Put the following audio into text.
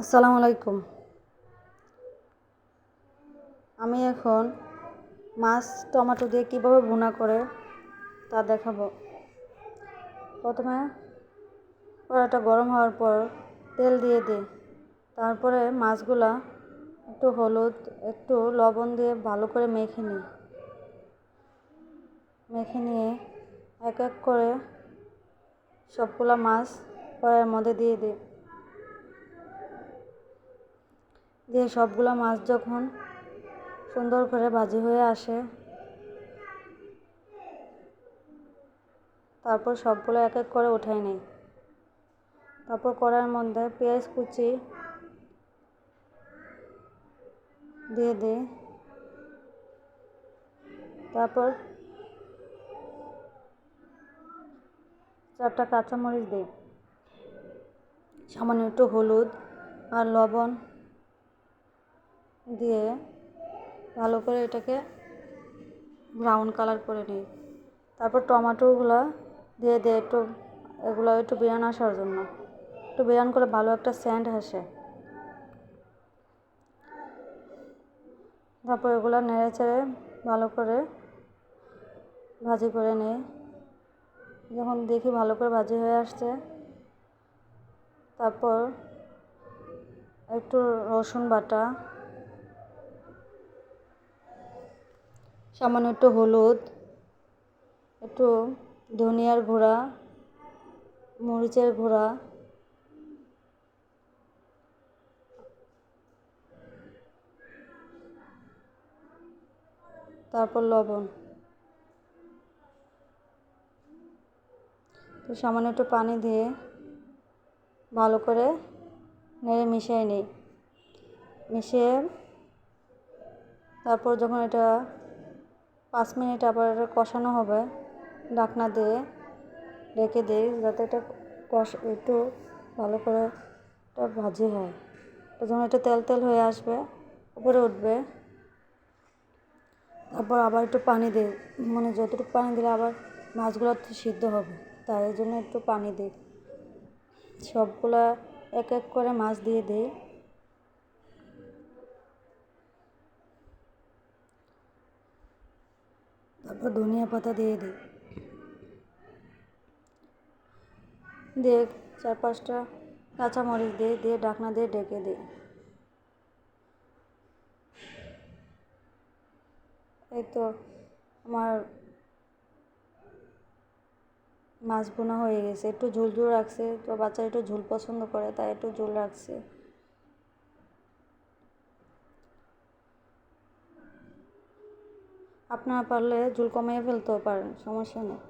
আসসালামু আলাইকুম। আমি এখন মাছ, টমেটো দিয়ে কীভাবে ভুনা করে তা দেখাবো। প্রথমে কড়াইটা গরম হওয়ার পর তেল দিয়ে দিই। তারপরে মাছগুলা একটু হলুদ, একটু লবণ দিয়ে ভালো করে মেখে নিই। মেখে নিয়ে এক এক করে সবগুলা মাছ কড়াইয়ের মধ্যে দিয়ে দিই। দিয়ে সবগুলো মাছ যখন সুন্দর করে ভাজি হয়ে আসে, তারপর সবগুলো এক এক করে উঠাই নিই। তারপর কড়াইয়ের মধ্যে পেঁয়াজ কুচি দিয়ে দিই। তারপর চারটা কাঁচামরিচ দিই। সামান্য একটু হলুদ আর লবণ দিয়ে ভালো করে এটাকে ব্রাউন কালার করে নিই। তারপর টমেটোগুলো দিয়ে দিয়ে একটু, এগুলো একটু বিরান আসার জন্য। একটু বিরান করে ভালো একটা স্যান্ড আসে। তারপর এগুলো নেড়ে চেড়ে ভালো করে ভাজি করে নিই। যখন দেখি ভালো করে ভাজি হয়ে আসছে, তারপর একটু রসুন বাটা সামান্য একটু হলুদ, একটু ধনিয়ার গুঁড়া, মরিচের গুঁড়া। তারপর লবণ। তো সামান্য একটু পানি দিয়ে ভালো করে নেড়ে মিশিয়ে নিই। মিশিয়ে তারপর যখন এটা পাঁচ মিনিট আবার কষানো হবে, ঢাকনা দিয়ে রেখে দিই যাতে এটা কষ, একটু ভালো করে এটা ভাজি হয়। যখন এটা তেল তেল হয়ে আসবে, উপরে উঠবে। তারপর আবার একটু পানি দিই মানে যতটুকু পানি দিলে আবার মাছগুলো সিদ্ধ হবে, তাই জন্য একটু পানি দিই। সবগুলা এক এক করে মাছ দিয়ে দিই। তারপর ধনিয়া পাতা দিয়ে দিই। দিয়ে চার পাঁচটা কাঁচামরিচ দিয়ে দিয়ে ঢাকনা দিয়ে ডেকে দিই। এই তো আমার মাছ বোনা হয়ে গেছে। একটু ঝোল ঝোল রাখছে, তো বাচ্চারা একটু ঝোল পছন্দ করে, তাই একটু ঝোল রাখছে। আপনারা পারলে ঝুল কমিয়ে ফেলতেও পারেন সমস্যা নেই।